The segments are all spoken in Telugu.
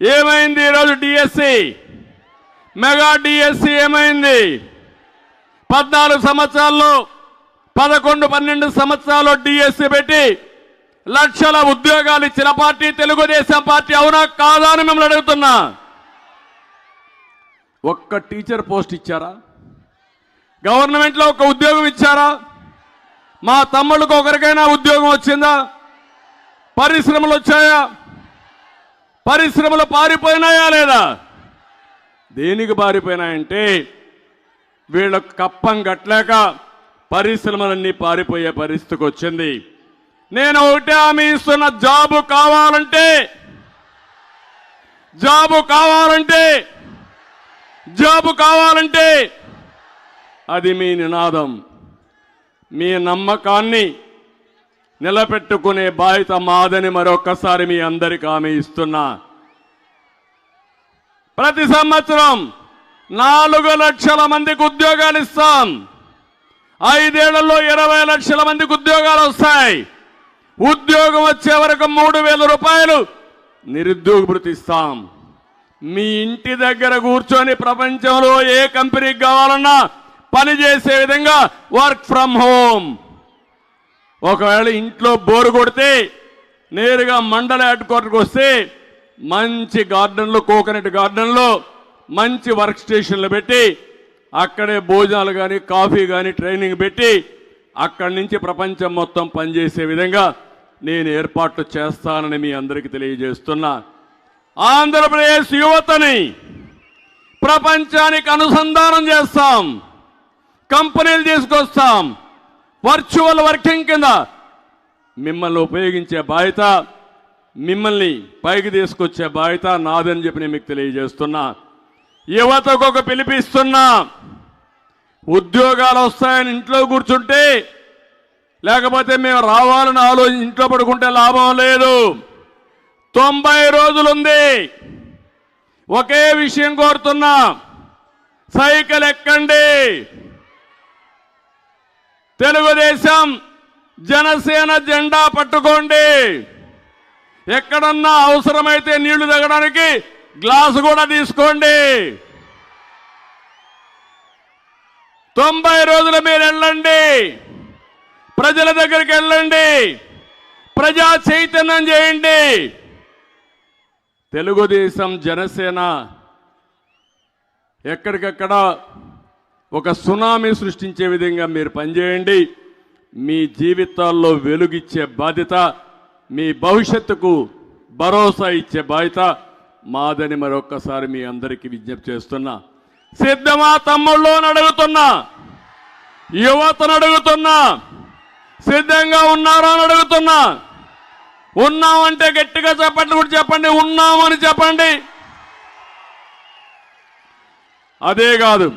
ఏమైంది ఈరోజు డిఎస్సి మెగా డిఎస్సి ఏమైంది? పద్నాలుగు సంవత్సరాల్లో పదకొండు పన్నెండు సంవత్సరాలు డిఎస్సి పెట్టి లక్షల ఉద్యోగాలు ఇచ్చిన పార్టీ తెలుగుదేశం పార్టీ అవునా కాదా అని మిమ్మల్ని అడుగుతున్నా. ఒక్క టీచర్ పోస్ట్ ఇచ్చారా? గవర్నమెంట్లో ఒక ఉద్యోగం ఇచ్చారా? మా తమ్ముళ్ళకు ఒకరికైనా ఉద్యోగం వచ్చిందా? పరిశ్రమలు వచ్చాయా? పరిశ్రమలు పారిపోయినాయా లేదా? దేనికి పారిపోయినాయంటే వీళ్ళకు కప్పం కట్టలేక పరిశ్రమలన్నీ పారిపోయే పరిస్థితికి వచ్చింది. నేను ఒకటే ఆమె ఇస్తున్న జాబు కావాలంటే జాబు కావాలంటే జాబు కావాలంటే అది మీ నినాదం. మీ నమ్మకాన్ని నిలబెట్టుకునే బాధ్యత మాదని మరొక్కసారి మీ అందరికి ఆమె ఇస్తున్నా. ప్రతి సంవత్సరం నాలుగు లక్షల మందికి ఉద్యోగాలు ఇస్తాం. ఐదేళ్ళలో ఇరవై లక్షల మందికి ఉద్యోగాలు వస్తాయి. ఉద్యోగం వచ్చే వరకు మూడు వేల రూపాయలు నిరుద్యోగ భృతి ఇస్తాం. మీ ఇంటి దగ్గర కూర్చొని ప్రపంచంలో ఏ కంపెనీకి కావాలన్నా పని చేసే విధంగా వర్క్ ఫ్రమ్ హోమ్. ఒకవేళ ఇంట్లో బోరు కొడితే నేరుగా మండల హెడ్ క్వార్టర్కి వస్తే మంచి గార్డెన్లో కోకోనట్ గార్డెన్లో మంచి వర్క్ స్టేషన్లు పెట్టి అక్కడే భోజనాలు కానీ కాఫీ కానీ ట్రైనింగ్ పెట్టి అక్కడి నుంచి ప్రపంచం మొత్తం పనిచేసే విధంగా నేను ఏర్పాట్లు చేస్తానని మీ అందరికీ తెలియజేస్తున్నా. ఆంధ్రప్రదేశ్ యువతని ప్రపంచానికి అనుసంధానం చేస్తాం. కంపెనీలు తీసుకొస్తాం. వర్చువల్ వర్కింగ్ కింద మిమ్మల్ని ఉపయోగించే బాధ్యత మిమ్మల్ని పైకి తీసుకొచ్చే బాధ్యత నాదని చెప్పి నేను మీకు తెలియజేస్తున్నా. యువతకు ఒక పిలిపిస్తున్నా. ఉద్యోగాలు వస్తాయని ఇంట్లో కూర్చుంటే లేకపోతే మేము రావాలని ఆలోచన ఇంట్లో పడుకుంటే లాభం లేదు. తొంభై రోజులుంది. ఒకే విషయం కోరుతున్నా. సైకిల్ ఎక్కండి. తెలుగుదేశం జనసేన జెండా పట్టుకోండి. ఎక్కడన్నా అవసరమైతే నీళ్ళు తాగడానికి గ్లాసు కూడా తీసుకోండి. తొంభై రోజులు మీరు వెళ్ళండి. ప్రజల దగ్గరికి వెళ్ళండి. ప్రజా చైతన్యం చేయండి. తెలుగుదేశం జనసేన ఎక్కడికక్కడ ఒక సునామీ సృష్టించే విధంగా మీరు పనిచేయండి. మీ జీవితాల్లో వెలుగిచ్చే బాధ్యత మీ భవిష్యత్తుకు భరోసా ఇచ్చే బాధ్యత మాదని మరొక్కసారి మీ అందరికీ విజ్ఞప్తి చేస్తున్నా. సిద్ధమా తమ్ముళ్ళు అని అడుగుతున్నా. యువతను అడుగుతున్నా. సిద్ధంగా ఉన్నారా అని అడుగుతున్నా. ఉన్నామంటే గట్టిగా చెప్పండి కూడా చెప్పండి ఉన్నామని చెప్పండి. అదే కాదు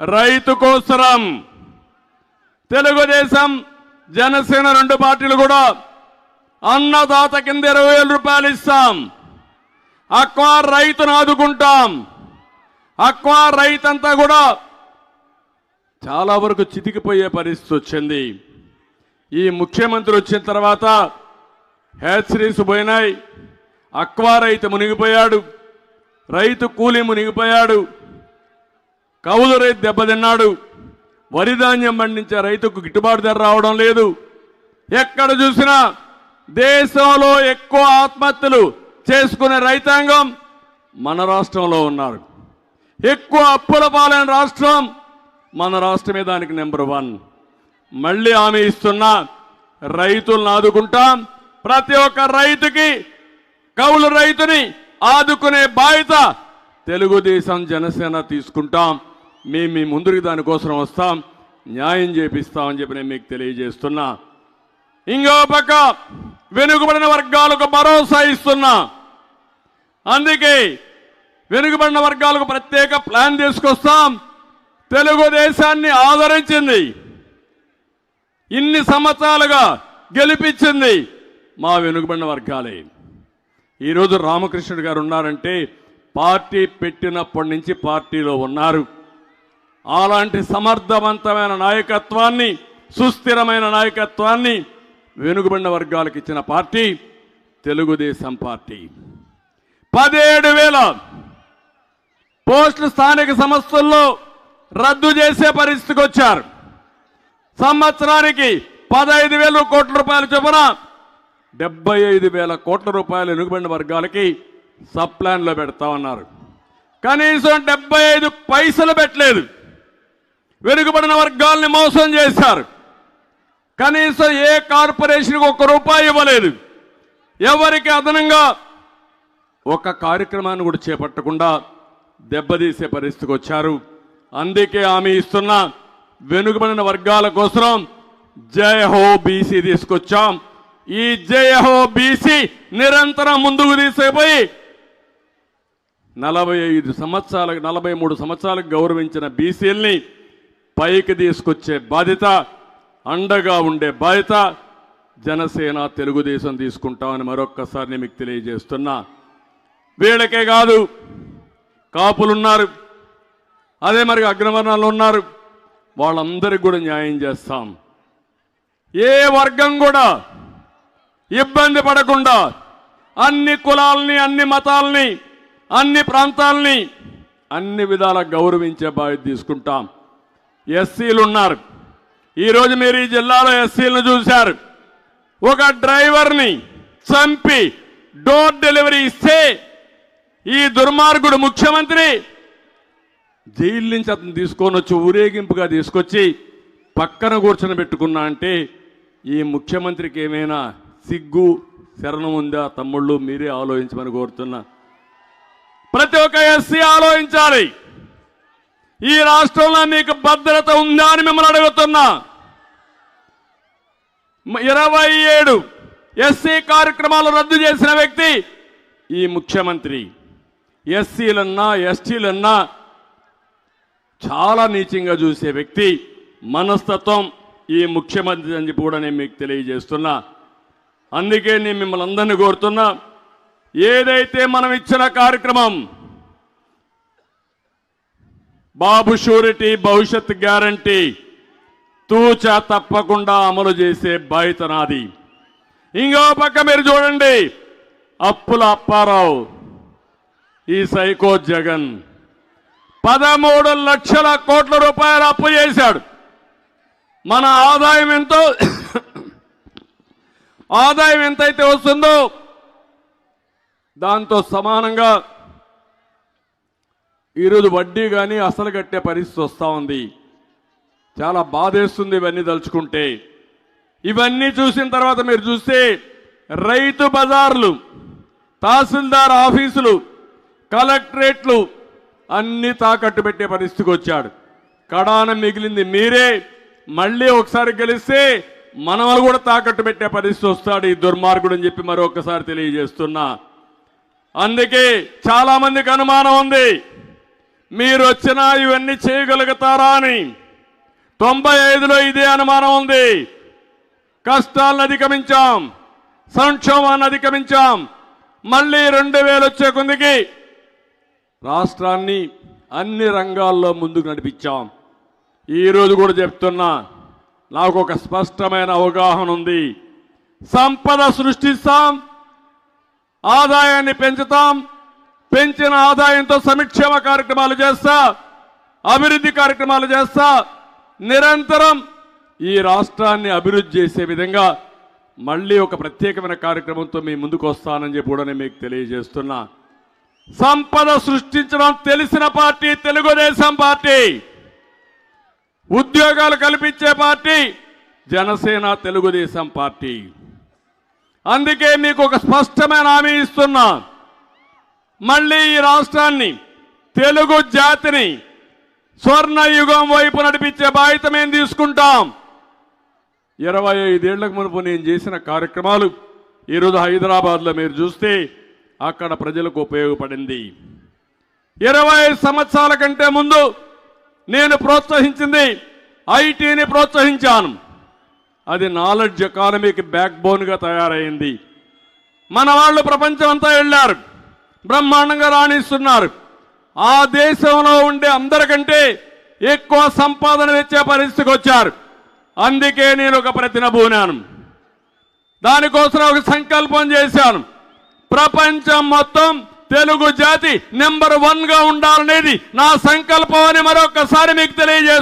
రైతు కోసరం. తెలుగుదేశం జనసేన రెండు పార్టీలు కూడా అన్నదాత కింద ఇరవై వేల రూపాయలు ఇస్తాం. అక్వా రైతును ఆదుకుంటాం. అక్వా రైతంతా కూడా చాలా వరకు చితికిపోయే పరిస్థితి వచ్చింది. ఈ ముఖ్యమంత్రి వచ్చిన తర్వాత హ్యాచరీస్ పోయినాయి. అక్వా రైతు మునిగిపోయాడు. రైతు కూలీ మునిగిపోయాడు. కౌలు రైతు దెబ్బతిన్నాడు. వరి ధాన్యం పండించే రైతుకు గిట్టుబాటు ధర రావడం లేదు. ఎక్కడ చూసినా దేశంలో ఎక్కువ ఆత్మహత్యలు చేసుకునే రైతాంగం మన రాష్ట్రంలో ఉన్నారు. ఎక్కువ అప్పుల పాలైన రాష్ట్రం మన రాష్ట్రమే దానికి నెంబర్ వన్. మళ్ళీ హామీ ఇస్తున్న రైతులను ఆదుకుంటాం ప్రతి ఒక్క రైతుకి కౌలు రైతుని ఆదుకునే బాధ్యత తెలుగుదేశం జనసేన తీసుకుంటాం. మేము మీ ముందుకు దానికోసం వస్తాం. న్యాయం చేపిస్తామని చెప్పి నేను మీకు తెలియజేస్తున్నా. ఇంకో పక్క వెనుకబడిన వర్గాలకు భరోసా ఇస్తున్నా. అందుకే వెనుకబడిన వర్గాలకు ప్రత్యేక ప్లాన్ తీసుకొస్తాం. తెలుగుదేశాన్ని ఆదరించింది. ఇన్ని సంవత్సరాలుగా గెలిపించింది మా వెనుకబడిన వర్గాలే. ఈరోజు రామకృష్ణుడు గారు ఉన్నారంటే పార్టీ పెట్టినప్పటి నుంచి పార్టీలో ఉన్నారు. అలాంటి సమర్థవంతమైన నాయకత్వాన్ని సుస్థిరమైన నాయకత్వాన్ని వెనుకబడిన వర్గాలకు ఇచ్చిన పార్టీ తెలుగుదేశం పార్టీ. పదిహేడు వేల పోస్టులు స్థానిక సంస్థల్లో రద్దు చేసే పరిస్థితికి వచ్చారు. సంవత్సరానికి పదహైదు వేల కోట్ల రూపాయల చొప్పున డెబ్బై ఐదు వేల కోట్ల రూపాయలు వెనుకబడిన వర్గాలకి సబ్ ప్లాన్లో పెడతామన్నారు కనీసం డెబ్బై ఐదు పైసలు పెట్టలేదు. వెనుకబడిన వర్గాల్ని మోసం చేశారు. కనీసం ఏ కార్పొరేషన్కి ఒక్క రూపాయి ఇవ్వలేదు. ఎవరికి అదనంగా ఒక కార్యక్రమాన్ని కూడా చేపట్టకుండా దెబ్బతీసే పరిస్థితికి వచ్చారు. అందుకే ఆమె ఇస్తున్న వెనుకబడిన వర్గాల కోసం జై హో బీసీ తీసుకొచ్చాం. ఈ జై హో బీసీ నిరంతరం ముందుకు తీసుకుపోయి నలభై ఐదు సంవత్సరాలకు నలభై మూడు సంవత్సరాలకు గౌరవించిన బీసీల్ని పైకి తీసుకొచ్చే బాధ్యత అండగా ఉండే బాధ్యత జనసేన తెలుగుదేశం తీసుకుంటామని మరొక్కసారి నేను మీకు తెలియజేస్తున్నా. వీళ్ళకే కాదు కాపులున్నారు. అదే మరి అగ్రవర్ణాలు ఉన్నారు. వాళ్ళందరికీ కూడా న్యాయం చేస్తాం. ఏ వర్గం కూడా ఇబ్బంది పడకుండా అన్ని కులాలని అన్ని మతాలని అన్ని ప్రాంతాలని అన్ని విధాల గౌరవించే బాధ్యత తీసుకుంటాం. ఎస్సీలు ఉన్నారు ఈరోజు మీరు ఈ జిల్లాలో ఎస్సీలను చూశారు. ఒక డ్రైవర్ని చంపి డోర్ డెలివరీ ఇస్తే ఈ దుర్మార్గుడు ముఖ్యమంత్రి జైలు నుంచి అతను తీసుకొని వచ్చి ఊరేగింపుగా తీసుకొచ్చి పక్కన కూర్చొని పెట్టుకున్నా అంటే ఈ ముఖ్యమంత్రికి ఏమైనా సిగ్గు శరణం ఉందా తమ్ముళ్ళు? మీరే ఆలోచించమని కోరుతున్నా. ప్రతి ఒక్క ఎస్సీ ఆలోచించాలి. ఈ రాష్ట్రంలో మీకు భద్రత ఉందా అని మిమ్మల్ని అడుగుతున్నా. ఇరవై ఏడు ఎస్సీ కార్యక్రమాలు రద్దు చేసిన వ్యక్తి ఈ ముఖ్యమంత్రి. ఎస్సీలన్నా ఎస్టీలన్నా చాలా నీచంగా చూసే వ్యక్తి మనస్తత్వం ఈ ముఖ్యమంత్రి అని చెప్పి కూడా నేను మీకు తెలియజేస్తున్నా. అందుకే నేను మిమ్మల్ని అందరినీ కోరుతున్నా. ఏదైతే మనం ఇచ్చిన కార్యక్రమం బాబు షూరిటీ భవిష్యత్ గ్యారంటీ తూచ తప్పకుండా అమలు చేసే బాధ్యత నాది. ఇంకో పక్క మీరు చూడండి అప్పుల అప్పారావు ఈ సైకో జగన్. పదమూడు లక్షల కోట్ల రూపాయలు అప్పు చేశాడు. మన ఆదాయం ఎంతో ఆదాయం ఎంతైతే వస్తుందో దాంతో సమానంగా ఈరోజు వడ్డీ కానీ అసలు కట్టే పరిస్థితి వస్తూ ఉంది. చాలా బాధేస్తుంది ఇవన్నీ తలుచుకుంటే. ఇవన్నీ చూసిన తర్వాత మీరు చూస్తే రైతు బజార్లు తహసీల్దార్ ఆఫీసులు కలెక్టరేట్లు అన్నీ తాకట్టు పెట్టే పరిస్థితికి వచ్చాడు కడాన మిగిలింది మీరే. మళ్ళీ ఒకసారి గెలిస్తే మనవలు కూడా తాకట్టు పెట్టే పరిస్థితి వస్తాడు ఈ దుర్మార్గుడు అని చెప్పి మరొకసారి తెలియజేస్తున్నా. అందుకే చాలామందికి అనుమానం ఉంది. మీరు వచ్చినా ఇవన్నీ చేయగలుగుతారా అని. తొంభై ఐదులో ఇదే అనుమానం ఉంది. కష్టాలను అధిగమించాం. సంక్షోభాన్ని అధిగమించాం. మళ్ళీ రెండు వేలు వచ్చే కొందికి రాష్ట్రాన్ని అన్ని రంగాల్లో ముందుకు నడిపించాం. ఈరోజు కూడా చెప్తున్నా నాకు ఒక స్పష్టమైన అవగాహన ఉంది. సంపద సృష్టిస్తాం ఆదాయాన్ని పెంచుతాం పెంచిన ఆదాయంతో సంక్షేమ కార్యక్రమాలు చేస్తా అభివృద్ధి కార్యక్రమాలు చేస్తా నిరంతరం ఈ రాష్ట్రాన్ని అభివృద్ధి చేసే విధంగా మళ్ళీ ఒక ప్రత్యేకమైన కార్యక్రమంతో మీ ముందుకు వస్తానని చెప్పి కూడా నేను మీకు తెలియజేస్తున్నా. సంపద సృష్టించడం తెలిసిన పార్టీ తెలుగుదేశం పార్టీ. ఉద్యోగాలు కల్పించే పార్టీ జనసేన తెలుగుదేశం పార్టీ. అందుకే మీకు ఒక స్పష్టమైన హామీ ఇస్తున్నా. మళ్ళీ ఈ రాష్ట్రాన్ని తెలుగు జాతిని స్వర్ణ యుగం వైపు నడిపించే బాధ్యత మేము తీసుకుంటాం. ఇరవై ఐదేళ్ళకు మునుపు నేను చేసిన కార్యక్రమాలు ఈరోజు హైదరాబాద్లో మీరు చూస్తే అక్కడ ప్రజలకు ఉపయోగపడింది. ఇరవై ఐదు సంవత్సరాల కంటే ముందు నేను ప్రోత్సహించింది ఐటీని ప్రోత్సహించాను. అది నాలెడ్జ్ ఎకానమీకి బ్యాక్ బోన్గా తయారైంది. మన వాళ్ళు ప్రపంచం అంతా వెళ్ళారు. బ్రహ్మాండంగా రాణిస్తున్నారు. ఆ దేశంలో ఉండే అందరికంటే ఎక్కువ సంపాదన తెచ్చే పరిస్థితికి వచ్చారు. అందుకే నేను ఒక ప్రతిన ప్రతినబూనాను దానికోసం ఒక సంకల్పం చేశాను. ప్రపంచం మొత్తం తెలుగు జాతి నెంబర్ వన్గా ఉండాలనేది నా సంకల్పం అని మరొకసారి మీకు తెలియజేస్తాను